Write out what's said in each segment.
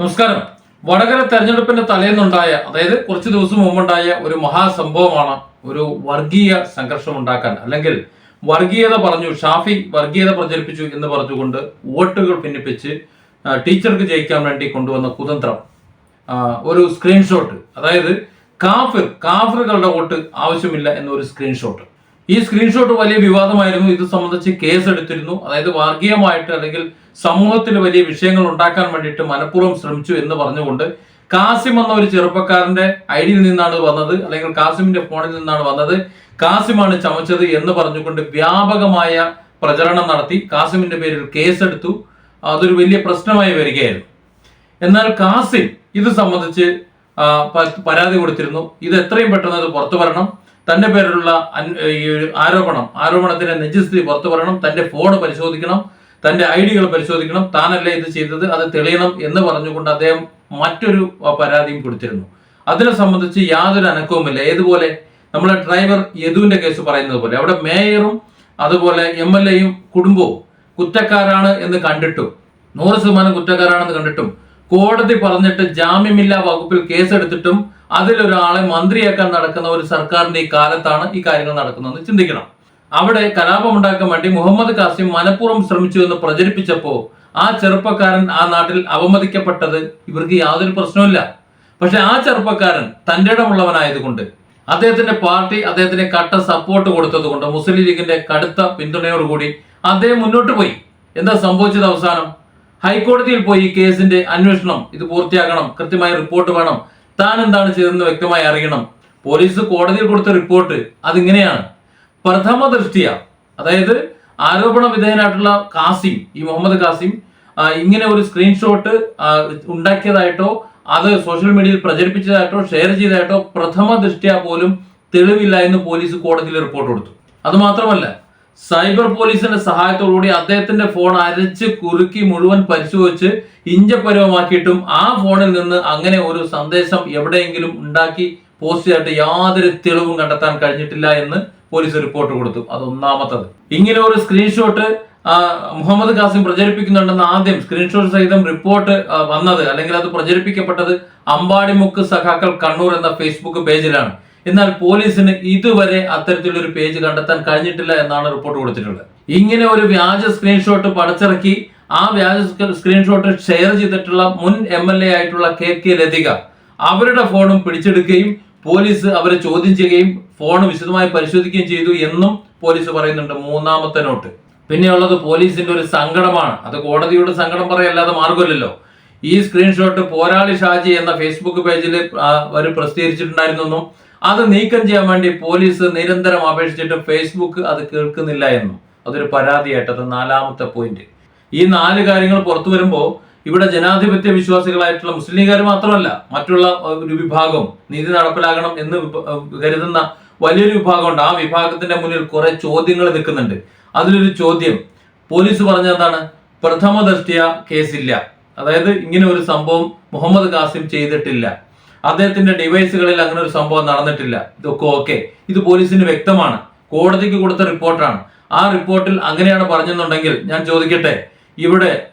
നമസ്കാരം. വടകര തെരഞ്ഞെടുപ്പിന്റെ തലേന്നുണ്ടായ അതായത് കുറച്ച് ദിവസം മുമ്പുണ്ടായ ഒരു മഹാസംഭവമാണ് ഒരു വർഗീയ സംഘർഷം ഉണ്ടാക്കാൻ. അല്ലെങ്കിൽ വർഗീയത പറഞ്ഞു ഷാഫി വർഗീയത പ്രചരിപ്പിച്ചു എന്ന് പറഞ്ഞുകൊണ്ട് വോട്ടുകൾ ഭിന്നിപ്പിച്ച് ടീച്ചർക്ക് ജയിക്കാൻ വേണ്ടി കൊണ്ടുവന്ന കുതന്ത്രം. ഒരു സ്ക്രീൻഷോട്ട് അതായത് കാഫിർ കാഫിറുകളുടെ വോട്ട് ആവശ്യമില്ല എന്നൊരു സ്ക്രീൻഷോട്ട് ഈ സ്ക്രീൻഷോട്ട് വലിയ വിവാദമായിരുന്നു. ഇത് സംബന്ധിച്ച് കേസ് എടുത്തിരുന്നു അതായത് വർഗീയമായിട്ട് അല്ലെങ്കിൽ സമൂഹത്തിൽ വലിയ വിഷയങ്ങൾ ഉണ്ടാക്കാൻ വേണ്ടിയിട്ട് മനഃപൂർവം ശ്രമിച്ചു എന്ന് പറഞ്ഞുകൊണ്ട് കാസിം എന്ന ഒരു ചെറുപ്പക്കാരന്റെ ഐഡിയിൽ നിന്നാണ് വന്നത്. അല്ലെങ്കിൽ കാസിമിന്റെ ഫോണിൽ നിന്നാണ് വന്നത്. കാസിമാണ് ചമച്ചത് എന്ന് പറഞ്ഞുകൊണ്ട് വ്യാപകമായ പ്രചരണം നടത്തി. കാസിമിന്റെ പേരിൽ കേസെടുത്തു. അതൊരു വലിയ പ്രശ്നമായി വരികയായിരുന്നു. എന്നാൽ കാസിം ഇത് സംബന്ധിച്ച് പരാതി കൊടുത്തിരുന്നു. ഇത് എത്രയും പെട്ടെന്ന് അത് പുറത്തു വരണം. തന്റെ പേരിലുള്ള ഈ ആരോപണം ആരോപണത്തിന്റെ നിജസ്ഥിതി പുറത്തു പറയണം തന്റെ ഫോൺ പരിശോധിക്കണം തന്റെ ഡികൾ പരിശോധിക്കണം താനല്ലേ ഇത് ചെയ്തത് അത് തെളിയണം എന്ന് പറഞ്ഞുകൊണ്ട് അദ്ദേഹം മറ്റൊരു പരാതിയും കൊടുത്തിരുന്നു. അതിനെ സംബന്ധിച്ച് യാതൊരു അനക്കവുമില്ല. ഏതുപോലെ? നമ്മളെ ഡ്രൈവർ യദുവിന്റെ കേസ് പറയുന്നത് പോലെ അവിടെ മേയറും അതുപോലെ എം എൽ എയും കുടുംബവും കുറ്റക്കാരാണ് എന്ന് കണ്ടിട്ടും നൂറ് ശതമാനം കുറ്റക്കാരാണെന്ന് കണ്ടിട്ടും കോടതി പറഞ്ഞിട്ട് ജാമ്യമില്ലാ വകുപ്പിൽ കേസെടുത്തിട്ടും അതിലൊരാളെ മന്ത്രിയാക്കാൻ നടക്കുന്ന ഒരു സർക്കാരിന്റെ ഈ കാലത്താണ് ഈ കാര്യങ്ങൾ നടക്കുന്നതെന്ന് ചിന്തിക്കണം. അവിടെ കലാപമുണ്ടാക്കാൻ വേണ്ടി മുഹമ്മദ് കാസിം മനഃപൂർവം ശ്രമിച്ചു എന്ന് പ്രചരിപ്പിച്ചപ്പോ ആ ചെറുപ്പക്കാരൻ ആ നാട്ടിൽ അവമതിക്കപ്പെട്ടത് ഇവർക്ക് യാതൊരു പ്രശ്നവുമില്ല. പക്ഷെ ആ ചെറുപ്പക്കാരൻ തന്റെ ഇടമുള്ളവനായതുകൊണ്ട് അദ്ദേഹത്തിന്റെ പാർട്ടി അദ്ദേഹത്തിന് കട്ട സപ്പോർട്ട് കൊടുത്തത് കൊണ്ട് മുസ്ലിം ലീഗിന്റെ കടുത്ത പിന്തുണയോടുകൂടി അദ്ദേഹം മുന്നോട്ട് പോയി. എന്താ സംഭവിച്ചത് അവസാനം? ഹൈക്കോടതിയിൽ പോയി ഈ കേസിന്റെ അന്വേഷണം ഇത് പൂർത്തിയാക്കണം കൃത്യമായ റിപ്പോർട്ട് വേണം. താൻ എന്താണ് ചെയ്തതെന്ന് വ്യക്തമായി അറിയണം. പോലീസ് കോടതിയിൽ കൊടുത്ത റിപ്പോർട്ട് അതിങ്ങനെയാണ്. പ്രഥമ ദൃഷ്ടിയ അതായത് ആരോപണ വിധേയനായിട്ടുള്ള കാസിം ഈ മുഹമ്മദ് കാസിം ഇങ്ങനെ ഒരു സ്ക്രീൻഷോട്ട് ഉണ്ടാക്കിയതായിട്ടോ അത് സോഷ്യൽ മീഡിയയിൽ പ്രചരിപ്പിച്ചതായിട്ടോ ഷെയർ ചെയ്തതായിട്ടോ പ്രഥമ ദൃഷ്ടിയ പോലും തെളിവില്ല എന്ന് പോലീസ് കോടതിയിൽ റിപ്പോർട്ട് കൊടുത്തു. അത് മാത്രമല്ല സൈബർ പോലീസിന്റെ സഹായത്തോടുകൂടി അദ്ദേഹത്തിന്റെ ഫോൺ അരച്ച് കുറുക്കി മുഴുവൻ പരിശോധിച്ച് ഇഞ്ചപരവമാക്കിയിട്ടും ആ ഫോണിൽ നിന്ന് അങ്ങനെ ഒരു സന്ദേശം എവിടെയെങ്കിലും ഉണ്ടാക്കി പോസ്റ്റ് ചെയ്തിട്ട് യാതൊരു തെളിവും കണ്ടെത്താൻ കഴിഞ്ഞിട്ടില്ല എന്ന് പോലീസ് റിപ്പോർട്ട് കൊടുത്തു. അത് ഒന്നാമത്തത്. ഇങ്ങനെ ഒരു സ്ക്രീൻഷോട്ട് മുഹമ്മദ് ഖാസിം പ്രചരിപ്പിക്കുന്നുണ്ടെന്ന് ആദ്യം സ്ക്രീൻഷോട്ട് സഹിതം റിപ്പോർട്ട് വന്നത് അല്ലെങ്കിൽ അത് പ്രചരിപ്പിക്കപ്പെട്ടത് അമ്പാടിമുക്ക് സഖാക്കൾ കണ്ണൂർ എന്ന ഫേസ്ബുക്ക് പേജിലാണ്. എന്നാൽ പോലീസിന് ഇതുവരെ അത്തരത്തിലൊരു പേജ് കണ്ടെത്താൻ കഴിഞ്ഞിട്ടില്ല എന്നാണ് റിപ്പോർട്ട് കൊടുത്തിട്ടുള്ളത്. ഇങ്ങനെ ഒരു വ്യാജ സ്ക്രീൻഷോട്ട് പടച്ചിറക്കി ആ വ്യാജ സ്ക്രീ- സ്ക്രീൻഷോട്ട് ഷെയർ ചെയ്തിട്ടുള്ള മുൻ എം എൽ എ ആയിട്ടുള്ള കെ കെ ലതിക അവരുടെ ഫോണും പിടിച്ചെടുക്കുകയും പോലീസ് അവരെ ചോദ്യം ചെയ്യുകയും ഫോൺ വിശദമായി പരിശോധിക്കുകയും ചെയ്തു എന്നും പോലീസ് പറയുന്നുണ്ട് മൂന്നാമത്തെ നോട്ട്. പിന്നെയുള്ളത് പോലീസിന്റെ ഒരു സങ്കടമാണ്. അത് കോടതിയുടെ സങ്കടം പറയല്ലാതെ മാർഗമില്ലല്ലോ ഈ സ്ക്രീൻഷോട്ട് പോരാളി ഷാജി എന്ന ഫേസ്ബുക്ക് പേജിൽ അവർ പ്രസിദ്ധീകരിച്ചിട്ടുണ്ടായിരുന്നെന്നും അത് നീക്കം ചെയ്യാൻ വേണ്ടി പോലീസ് നിരന്തരം അപേക്ഷിച്ചിട്ട് ഫേസ്ബുക്ക് അത് കേൾക്കുന്നില്ല എന്നും. അതൊരു പരാതിയായിട്ടത് നാലാമത്തെ പോയിന്റ് ഈ നാല് കാര്യങ്ങൾ പുറത്തു വരുമ്പോൾ ഇവിടെ ജനാധിപത്യ വിശ്വാസികളായിട്ടുള്ള മുസ്ലിംകാർ മാത്രമല്ല മറ്റുള്ള ഒരു വിഭാഗം നീതി നടപ്പിലാകണം എന്ന് കരുതുന്ന വലിയൊരു വിഭാഗമുണ്ട് ആ വിഭാഗത്തിന്റെ മുന്നിൽ കുറെ ചോദ്യങ്ങൾ നിൽക്കുന്നുണ്ട്. അതിലൊരു ചോദ്യം പോലീസ് പറഞ്ഞ എന്താണ്? പ്രഥമ ദൃഷ്ടിയ കേസില്ല. അതായത് ഇങ്ങനെ ഒരു സംഭവം മുഹമ്മദ് കാസിം ചെയ്തിട്ടില്ല. അദ്ദേഹത്തിന്റെ ഡിവൈസുകളിൽ അങ്ങനെ ഒരു സംഭവം നടന്നിട്ടില്ല. ഇതൊക്കെ ഓക്കെ ഇത് പോലീസിന് വ്യക്തമാണ്. കോടതിക്ക് കൊടുത്ത റിപ്പോർട്ടാണ്. ആ റിപ്പോർട്ടിൽ അങ്ങനെയാണ് പറഞ്ഞെന്നുണ്ടെങ്കിൽ ഞാൻ ചോദിക്കട്ടെ ഇവിടെ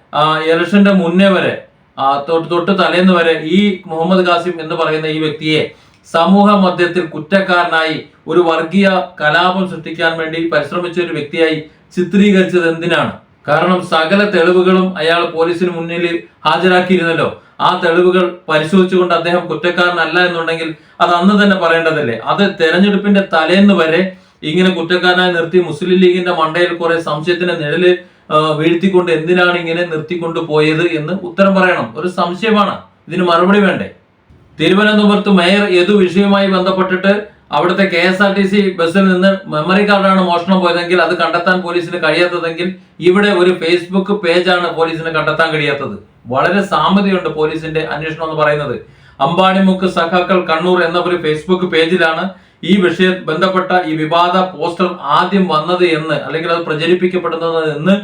ഇലക്ഷന്റെ മുന്നേ വരെ തൊട്ട് തൊട്ട് തലേന്ന് വരെ ഈ മുഹമ്മദ് ഖാസിം എന്ന് പറയുന്ന ഈ വ്യക്തിയെ സമൂഹ മധ്യത്തിൽ കുറ്റക്കാരനായി ഒരു വർഗീയ കലാപം സൃഷ്ടിക്കാൻ വേണ്ടി പരിശ്രമിച്ച ഒരു വ്യക്തിയായി ചിത്രീകരിച്ചത് എന്തിനാണ്? കാരണം സകല തെളിവുകളും അയാൾ പോലീസിന് മുന്നിൽ ഹാജരാക്കിയിരുന്നല്ലോ. ആ തെളിവുകൾ പരിശോധിച്ചുകൊണ്ട് അദ്ദേഹം കുറ്റക്കാരനല്ല എന്നുണ്ടെങ്കിൽ അത് അന്ന് തന്നെ പറയേണ്ടതല്ലേ? അത് തെരഞ്ഞെടുപ്പിന്റെ തലേന്ന് വരെ ഇങ്ങനെ കുറ്റക്കാരനായി നിർത്തി മുസ്ലിം ലീഗിന്റെ മണ്ടയിൽ കുറെ സംശയത്തിന്റെ നിഴൽ വീഴ്ത്തിക്കൊണ്ട് എന്തിനാണ് ഇങ്ങനെ നിർത്തിക്കൊണ്ട് പോയത് എന്ന് ഉത്തരം പറയണം. ഒരു സംശയമാണ്. ഇതിന് മറുപടി വേണ്ടേ? തിരുവനന്തപുരത്ത് മേയർ ഏതു വിഷയവുമായി ബന്ധപ്പെട്ടിട്ട് അവിടുത്തെ K S R T C ബസ്സിൽ നിന്ന് മെമ്മറി കാർഡാണ് മോഷണം പോയതെങ്കിൽ അത് കണ്ടെത്താൻ പോലീസിന് കഴിയാത്തതെങ്കിൽ ഇവിടെ ഒരു ഫേസ്ബുക്ക് പേജാണ് പോലീസിന് കണ്ടെത്താൻ കഴിയാത്തത്. വളരെ സാമ്യതയുണ്ട് പോലീസിന്റെ അന്വേഷണം എന്ന് പറയുന്നത്. അമ്പാടിമുക്ക് സഖാക്കൾ കണ്ണൂർ എന്ന ഒരു ഫേസ്ബുക്ക് പേജിലാണ് ഈ വിഷയ ബന്ധപ്പെട്ട ഈ വിവാദ പോസ്റ്റർ ആദ്യം വന്നത് എന്ന് അല്ലെങ്കിൽ അത് പ്രചരിപ്പിക്കപ്പെടുന്നത് എന്ന്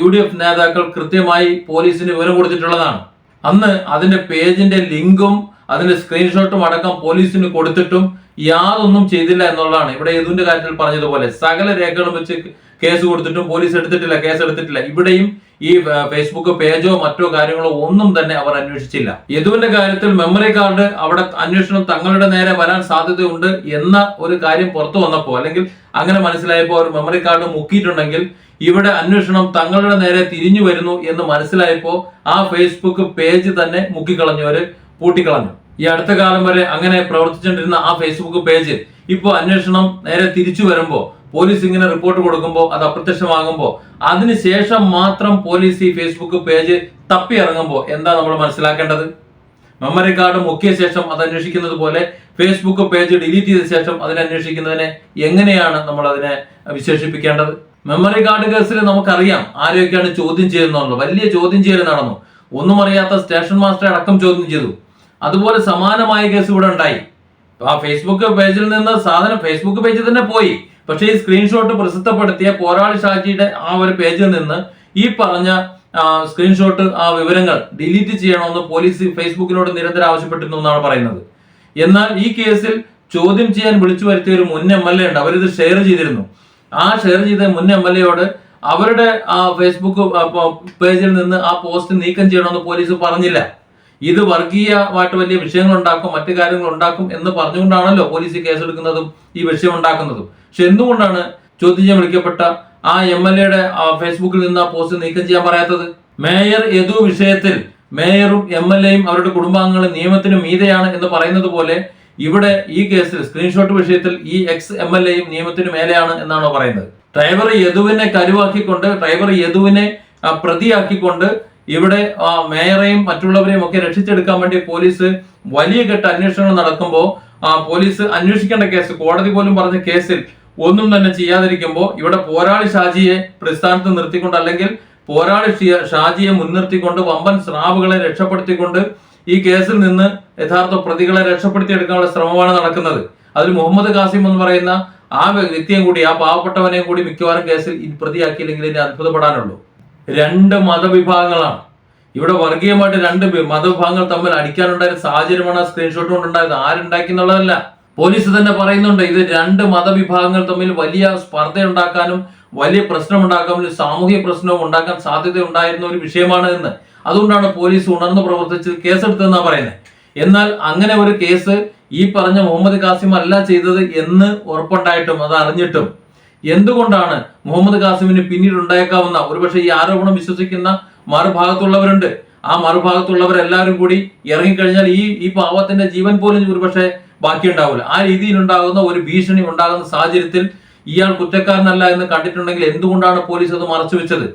യു ഡി എഫ് നേതാക്കൾ കൃത്യമായി പോലീസിന് വിവരം കൊടുത്തിട്ടുള്ളതാണ്. അന്ന് അതിന്റെ പേജിന്റെ ലിങ്കും അതിന്റെ സ്ക്രീൻഷോട്ടും അടക്കം പോലീസിന് കൊടുത്തിട്ടും യാതൊന്നും ചെയ്തില്ല എന്നുള്ളതാണ്. ഇവിടെ യദുവിന്റെ കാര്യത്തിൽ പറഞ്ഞതുപോലെ സകല രേഖകളും വെച്ച് കേസ് കൊടുത്തിട്ടും പോലീസ് എടുത്തിട്ടില്ല കേസ് എടുത്തിട്ടില്ല. ഇവിടെയും ഈ ഫേസ്ബുക്ക് പേജോ മറ്റോ കാര്യങ്ങളോ ഒന്നും തന്നെ അവർ അന്വേഷിച്ചില്ല. യദുവിന്റെ കാര്യത്തിൽ മെമ്മറി കാർഡ് അവിടെ അന്വേഷണം തങ്ങളുടെ നേരെ വരാൻ സാധ്യതയുണ്ട് എന്ന ഒരു കാര്യം പുറത്തു വന്നപ്പോൾ അല്ലെങ്കിൽ അങ്ങനെ മനസ്സിലായപ്പോൾ ഒരു മെമ്മറി കാർഡ് മുക്കിയിട്ടുണ്ടെങ്കിൽ ഇവിടെ അന്വേഷണം തങ്ങളുടെ നേരെ തിരിഞ്ഞു വരുന്നു എന്ന് മനസ്സിലായപ്പോൾ ആ ഫേസ്ബുക്ക് പേജ് തന്നെ മുക്കിക്കളഞ്ഞവര് പൂട്ടിക്കളഞ്ഞു. ഈ അടുത്ത കാലം വരെ അങ്ങനെ പ്രവർത്തിച്ചുകൊണ്ടിരുന്ന ആ ഫേസ്ബുക്ക് പേജ് ഇപ്പോൾ അന്വേഷണം നേരെ തിരിച്ചു വരുമ്പോൾ പോലീസ് ഇങ്ങനെ റിപ്പോർട്ട് കൊടുക്കുമ്പോൾ അത് അപ്രത്യക്ഷമാകുമ്പോൾ അതിനുശേഷം മാത്രം പോലീസ് ഈ ഫേസ്ബുക്ക് പേജ് തപ്പി ഇറങ്ങുമ്പോൾ എന്താ നമ്മൾ മനസ്സിലാക്കേണ്ടത്? മെമ്മറി കാർഡ് മുക്കിയ ശേഷം അത് അന്വേഷിക്കുന്നത് പോലെ ഫേസ്ബുക്ക് പേജ് ഡിലീറ്റ് ചെയ്ത ശേഷം അതിനെ അന്വേഷിക്കുന്നതിനെ എങ്ങനെയാണ് നമ്മൾ അതിനെ വിശേഷിപ്പിക്കേണ്ടത്? മെമ്മറി കാർഡ് കേസിൽ നമുക്കറിയാം ആരെയൊക്കെയാണ് ചോദ്യം ചെയ്യുന്നുള്ളത് വലിയ ചോദ്യം ചെയ്യൽ നടന്നു. ഒന്നും അറിയാത്ത സ്റ്റേഷൻ മാസ്റ്റർ അടക്കം ചോദ്യം ചെയ്തു. അതുപോലെ സമാനമായ കേസ് ഇവിടെ ഉണ്ടായി. ആ ഫേസ്ബുക്ക് പേജിൽ നിന്ന് സാധനം ഫേസ്ബുക്ക് പേജിൽ തന്നെ പോയി. പക്ഷേ ഈ സ്ക്രീൻഷോട്ട് പ്രസിദ്ധപ്പെടുത്തിയ പോരാളി ഷാജിയുടെ ആ ഒരു പേജിൽ നിന്ന് ഈ പറഞ്ഞ സ്ക്രീൻഷോട്ട് ആ വിവരങ്ങൾ ഡിലീറ്റ് ചെയ്യണമെന്ന് പോലീസ് ഫേസ്ബുക്കിനോട് നിരന്തരം ആവശ്യപ്പെട്ടിരുന്നു എന്നാണ് പറയുന്നത്. എന്നാൽ ഈ കേസിൽ ചോദ്യം ചെയ്യാൻ വിളിച്ചു വരുത്തിയ ഒരു മുൻ എം എൽ എ ഉണ്ട്. അവരിത് ഷെയർ ചെയ്തിരുന്നു. ആ ഷെയർ ചെയ്ത മുൻ എം എൽ എയോട് അവരുടെ ആ ഫേസ്ബുക്ക് പേജിൽ നിന്ന് ആ പോസ്റ്റ് നീക്കം ചെയ്യണമെന്ന് പോലീസ് പറഞ്ഞില്ല. ഇത് വർഗീയമായിട്ട് വലിയ വിഷയങ്ങൾ ഉണ്ടാക്കും മറ്റു കാര്യങ്ങൾ ഉണ്ടാക്കും എന്ന് പറഞ്ഞുകൊണ്ടാണല്ലോ പോലീസ് കേസെടുക്കുന്നതും ഈ വിഷയം ഉണ്ടാക്കുന്നതും പക്ഷെ എന്തുകൊണ്ടാണ് ചോദ്യം വിളിക്കപ്പെട്ട ആ എം എൽ എയുടെ ഫേസ്ബുക്കിൽ നിന്ന് ആ പോസ്റ്റ് നീക്കം ചെയ്യാൻ പറയാത്തത്? മേയർ യദു വിഷയത്തിൽ മേയറും എം എൽ എയും അവരുടെ കുടുംബാംഗങ്ങളും നിയമത്തിന് മീതെയാണ് എന്ന് പറയുന്നത് പോലെ ഇവിടെ ഈ കേസിൽ സ്ക്രീൻഷോട്ട് വിഷയത്തിൽ ഈ എക്സ് എം എൽ എയും നിയമത്തിന് മേലെയാണ് എന്നാണോ പറയുന്നത്? ഡ്രൈവർ യദുവിനെ കരുവാക്കിക്കൊണ്ട് ഡ്രൈവർ യദുവിനെ പ്രതിയാക്കിക്കൊണ്ട് ഇവിടെ മേയറേയും മറ്റുള്ളവരെയും ഒക്കെ രക്ഷിച്ചെടുക്കാൻ വേണ്ടി പോലീസ് വലിയ ഘട്ട അന്വേഷണങ്ങൾ നടക്കുമ്പോൾ പോലീസ് അന്വേഷിക്കേണ്ട കേസ് കോടതി പോലും പറഞ്ഞ കേസിൽ ഒന്നും തന്നെ ചെയ്യാതിരിക്കുമ്പോൾ ഇവിടെ പോരാളി ഷാജിയെ പ്രസ്ഥാനത്ത് നിർത്തിക്കൊണ്ട് അല്ലെങ്കിൽ പോരാളി ഷാജിയെ മുൻനിർത്തിക്കൊണ്ട് വമ്പൻ സ്രാവുകളെ രക്ഷപ്പെടുത്തിക്കൊണ്ട് ഈ കേസിൽ നിന്ന് യഥാർത്ഥ പ്രതികളെ രക്ഷപ്പെടുത്തിയെടുക്കാനുള്ള ശ്രമമാണ് നടക്കുന്നത്. അതിൽ മുഹമ്മദ് കാസിം എന്ന് പറയുന്ന ആ വ്യക്തിയും കൂടി ആ പാവപ്പെട്ടവനെയും കൂടി മിക്കവാറും കേസിൽ പ്രതിയാക്കിയില്ലെങ്കിൽ ഇനി അത്ഭുതപ്പെടാനുള്ളൂ. രണ്ട് മതവിഭാഗങ്ങളാണ്. ഇവിടെ വർഗീയമായിട്ട് രണ്ട് മതവിഭാഗങ്ങൾ തമ്മിൽ അടിക്കാനുണ്ടായ സാഹചര്യമാണ് സ്ക്രീൻഷോട്ട് കൊണ്ടുണ്ടായത്. ആരുണ്ടാക്കി എന്നുള്ളതല്ല പോലീസ് തന്നെ പറയുന്നുണ്ട് ഇത് രണ്ട് മതവിഭാഗങ്ങൾ തമ്മിൽ വലിയ സ്പർദ്ധ ഉണ്ടാക്കാനും വലിയ പ്രശ്നം ഉണ്ടാക്കാനും സാമൂഹിക പ്രശ്നവും ഉണ്ടാക്കാൻ സാധ്യത ഉണ്ടായിരുന്ന ഒരു വിഷയമാണ് എന്ന്. അതുകൊണ്ടാണ് പോലീസ് ഉണർന്നു പ്രവർത്തിച്ച് കേസെടുത്തതെന്നാണ് പറയുന്നത്. എന്നാൽ അങ്ങനെ ഒരു കേസ് ഈ പറഞ്ഞ മുഹമ്മദ് കാസിം അല്ല ചെയ്തത് എന്ന് ഉറപ്പുണ്ടായിട്ടും അത് അറിഞ്ഞിട്ടും എന്തുകൊണ്ടാണ് മുഹമ്മദ് കാസിമിന് പിന്നീട് ഉണ്ടായേക്കാവുന്ന ഒരുപക്ഷെ ഈ ആരോപണം വിശ്വസിക്കുന്ന മറുഭാഗത്തുള്ളവരുണ്ട്. ആ മറുഭാഗത്തുള്ളവരെല്ലാവരും കൂടി ഇറങ്ങിക്കഴിഞ്ഞാൽ ഈ ഈ പാവത്തിന്റെ ജീവൻ പോലും ഒരുപക്ഷെ ബാക്കിയുണ്ടാവില്ല. ആ രീതിയിൽ ഉണ്ടാകുന്ന ഒരു ഭീഷണി ഉണ്ടാകുന്ന സാഹചര്യത്തിൽ ഇയാൾ കുറ്റക്കാരനല്ല എന്ന് കണ്ടിട്ടുണ്ടെങ്കിൽ എന്തുകൊണ്ടാണ് പോലീസ് അത് മറച്ചു വെച്ചത്?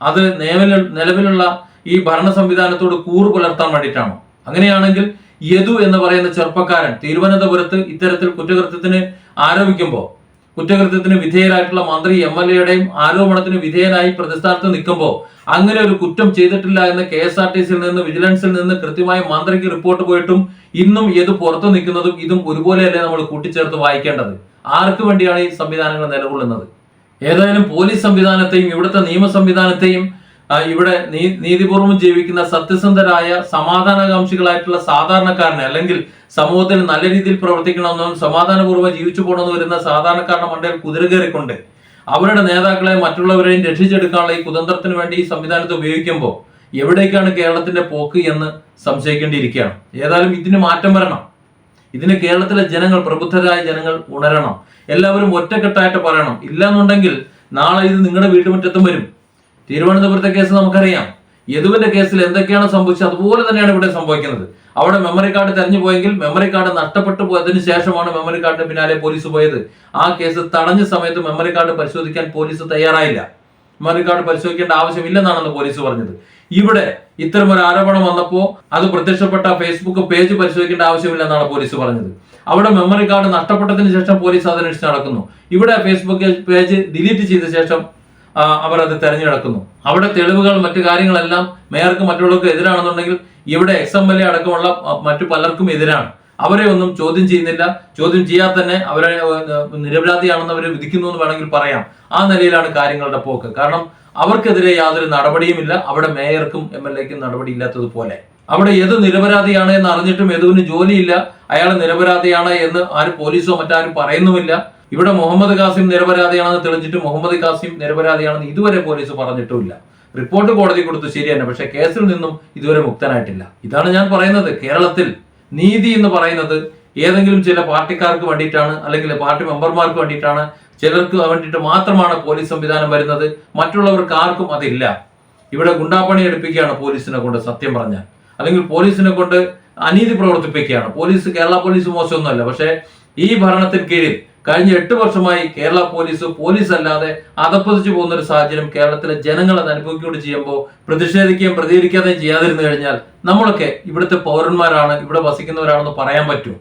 അത് നിലവിൽ നിലവിലുള്ള ഈ ഭരണ സംവിധാനത്തോട് കൂറ് പുലർത്താൻ വേണ്ടിയിട്ടാണോ? അങ്ങനെയാണെങ്കിൽ യദു എന്ന് പറയുന്ന ചെറുപ്പക്കാരൻ തിരുവനന്തപുരത്ത് ഇത്തരത്തിൽ കുറ്റകൃത്യത്തിന് ആരോപിക്കുമ്പോൾ കുറ്റകൃത്യത്തിന് വിധേയരായിട്ടുള്ള മന്ത്രി എം എൽ എയുടെയും ആരോപണത്തിന് വിധേയനായി പ്രതിസ്ഥാനത്ത് നിൽക്കുമ്പോൾ അങ്ങനെ ഒരു കുറ്റം ചെയ്തിട്ടില്ല എന്ന് കെ എസ് ആർ ടി സിയിൽ നിന്ന് വിജിലൻസിൽ നിന്ന് കൃത്യമായി മന്ത്രിക്ക് റിപ്പോർട്ട് പോയിട്ടും ഇന്നും ഇത് പുറത്തു നിൽക്കുന്നതും ഇതും ഒരുപോലെയല്ലേ നമ്മൾ കൂട്ടിച്ചേർത്ത് വായിക്കേണ്ടത്? ആർക്ക് വേണ്ടിയാണ് ഈ സംവിധാനങ്ങൾ നിലകൊള്ളുന്നത്? ഏതായാലും പോലീസ് സംവിധാനത്തെയും ഇവിടുത്തെ നിയമ സംവിധാനത്തെയും ഇവിടെ നീ- നീതിപൂർവം ജീവിക്കുന്ന സത്യസന്ധരായ സമാധാനകാംക്ഷികളായിട്ടുള്ള സാധാരണക്കാരനെ അല്ലെങ്കിൽ സമൂഹത്തിൽ നല്ല രീതിയിൽ പ്രവർത്തിക്കണമെന്നും സമാധാനപൂർവം ജീവിച്ചു പോകണമെന്ന് വരുന്ന സാധാരണക്കാരുടെ മണ്ടയിൽ കുതിര കയറിക്കൊണ്ട് അവരുടെ നേതാക്കളെ മറ്റുള്ളവരെയും രക്ഷിച്ചെടുക്കാനുള്ള ഈ കുതന്ത്രത്തിന് വേണ്ടി ഈ സംവിധാനത്തെ ഉപയോഗിക്കുമ്പോൾ എവിടേക്കാണ് കേരളത്തിന്റെ പോക്ക് എന്ന് സംശയിക്കേണ്ടിയിരിക്കുകയാണ്. ഏതായാലും ഇതിന് മാറ്റം വരണം. ഇതിന് കേരളത്തിലെ ജനങ്ങൾ പ്രബുദ്ധരായ ജനങ്ങൾ ഉണരണം. എല്ലാവരും ഒറ്റക്കെട്ടായിട്ട് പറയണം. ഇല്ലാന്നുണ്ടെങ്കിൽ നാളെ ഇത് നിങ്ങളുടെ വീട്ടുമുറ്റത്തും വരും. തിരുവനന്തപുരത്തെ കേസ് നമുക്കറിയാം. യദുവിന്റെ കേസിൽ എന്തൊക്കെയാണ് സംഭവിച്ചത് അതുപോലെ തന്നെയാണ് ഇവിടെ സംഭവിക്കുന്നത്. അവിടെ മെമ്മറി കാർഡ് തെരഞ്ഞു പോയെങ്കിൽ മെമ്മറി കാർഡ് നഷ്ടപ്പെട്ടു പോയതിനു ശേഷമാണ് മെമ്മറി കാർഡിന് പിന്നാലെ പോലീസ് പോയത്. ആ കേസ് തടഞ്ഞ സമയത്ത് മെമ്മറി കാർഡ് പരിശോധിക്കാൻ പോലീസ് തയ്യാറായില്ല. മെമ്മറി കാർഡ് പരിശോധിക്കേണ്ട ആവശ്യമില്ലെന്നാണെന്ന് പോലീസ് പറഞ്ഞത്. ഇവിടെ ഇത്തരം ഒരു ആരോപണം വന്നപ്പോൾ അത് പ്രത്യക്ഷപ്പെട്ട ഫേസ്ബുക്ക് പേജ് പരിശോധിക്കേണ്ട ആവശ്യമില്ലെന്നാണ് പോലീസ് പറഞ്ഞത്. അവിടെ മെമ്മറി കാർഡ് നഷ്ടപ്പെട്ടതിന് ശേഷം പോലീസ് അതന്വേഷിച്ച് നടക്കുന്നു. ഇവിടെ ഫേസ്ബുക്ക് പേജ് ഡിലീറ്റ് ചെയ്ത ശേഷം അവർ അത് തെരഞ്ഞെടുക്കുന്നു. അവിടെ തെളിവുകൾ മറ്റു കാര്യങ്ങളെല്ലാം മേയർക്ക് മറ്റുള്ളവർക്ക് എതിരാണെന്നുണ്ടെങ്കിൽ ഇവിടെ എക്സ് എം എൽ എ അടക്കമുള്ള മറ്റു പലർക്കും എതിരാണ്. അവരെ ഒന്നും ചോദ്യം ചെയ്യുന്നില്ല. ചോദ്യം ചെയ്യാതെ തന്നെ അവരെ നിരപരാധിയാണെന്ന് അവർ വിധിക്കുന്നു എന്ന് വേണമെങ്കിൽ പറയാം. ആ നിലയിലാണ് കാര്യങ്ങളുടെ പോക്ക്. കാരണം അവർക്കെതിരെ യാതൊരു നടപടിയുമില്ല. അവിടെ മേയർക്കും എം എൽ എക്കും നടപടിയില്ലാത്തതുപോലെ അവിടെ ഏത് നിരപരാധിയാണ് എന്ന് അറിഞ്ഞിട്ടും യദുവിന് ജോലിയില്ല. അയാൾ നിരപരാധിയാണ് എന്ന് ആരും പോലീസോ മറ്റാരും പറയുന്നുമില്ല. ഇവിടെ മുഹമ്മദ് കാസിം നിരപരാധിയാണെന്ന് തെളിഞ്ഞിട്ട് മുഹമ്മദ് കാസിം നിരപരാധിയാണെന്ന് ഇതുവരെ പോലീസ് പറഞ്ഞിട്ടുമില്ല. റിപ്പോർട്ട് കോടതി കൊടുത്തു ശരി തന്നെ പക്ഷെ കേസിൽ നിന്നും ഇതുവരെ മുക്തനായിട്ടില്ല. ഇതാണ് ഞാൻ പറയുന്നത്. കേരളത്തിൽ നീതി എന്ന് പറയുന്നത് ഏതെങ്കിലും ചില പാർട്ടിക്കാർക്ക് വേണ്ടിയിട്ടാണ് അല്ലെങ്കിൽ പാർട്ടി മെമ്പർമാർക്ക് വേണ്ടിയിട്ടാണ് ചിലർക്ക് വേണ്ടിയിട്ട് മാത്രമാണ് പോലീസ് സംവിധാനം വരുന്നത്. മറ്റുള്ളവർക്ക് ആർക്കും അതില്ല. ഇവിടെ ഗുണ്ടാപ്പണി എടുപ്പിക്കുകയാണ് പോലീസിനെ കൊണ്ട് സത്യം പറഞ്ഞാൽ. അല്ലെങ്കിൽ പോലീസിനെ കൊണ്ട് അനീതി പ്രവർത്തിപ്പിക്കുകയാണ്. പോലീസ് കേരള പോലീസ് മോശമൊന്നുമല്ല പക്ഷേ ഈ ഭരണത്തിന് കീഴിൽ കഴിഞ്ഞ എട്ട് വർഷമായി കേരള പോലീസ് പോലീസ് അല്ലാതെ അതപ്പതിച്ചു പോകുന്ന ഒരു സാഹചര്യം കേരളത്തിലെ ജനങ്ങൾ അത് അനുഭവിക്കുകയും ചെയ്യുമ്പോൾ പ്രതിഷേധിക്കുകയും പ്രതികരിക്കാതെയും ചെയ്യാതിരുന്നു കഴിഞ്ഞാൽ നമ്മളൊക്കെ ഇവിടുത്തെ പൗരന്മാരാണ് ഇവിടെ വസിക്കുന്നവരാണെന്ന് പറയാൻ പറ്റുമോ